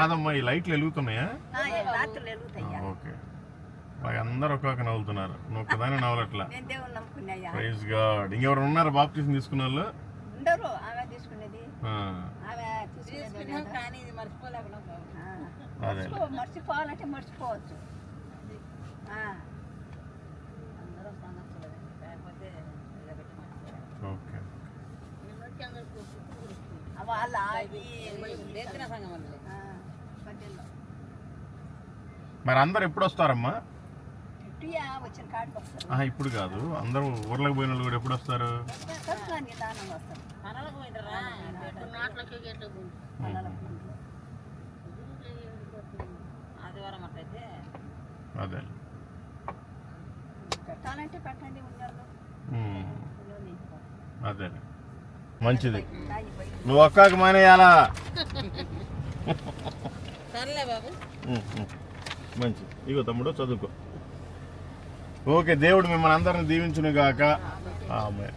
కాదమ్మా ఈ లైట్లు వెలుగుతున్నాయా? ఓకే. బాగా అందరు ఒక్కొక్క నవ్వుతున్నారు నువ్వు ఒక్కదాన్ని నవ్వలట్లా ప్రైజ్ గాడ్ ఇంకెవరు ఉన్నారు బాప్తీసం తీసుకున్న వాళ్ళు? ఉండరు ఆమె తీసుకునేది. ఆ, ఆమె తీసుకునేది లేదా? కానీ ఇది మర్చిపోలేకుండా ఆ. అదే. మర్చిపో- మర్చిపోవాలంటే మర్చిపోవచ్చు. ఓకే. ఆ వాళ్ళ మరి అందరు ఎప్పుడు వస్తారమ్మా? ఇప్పుడు కాదు. అందరూ ఊర్లకు పోయిన వాళ్ళు కూడా ఎప్పుడు వస్తారు? అదే. అదే. మంచిది. నువ్వు ఒక్కకి మానేయాలా? సర్లే బాబు. మంచి ఇగో తమ్ముడు చదువుకో. ఓకే దేవుడు మిమ్మల్ని అందరిని దీవించునుగాక. ఆమె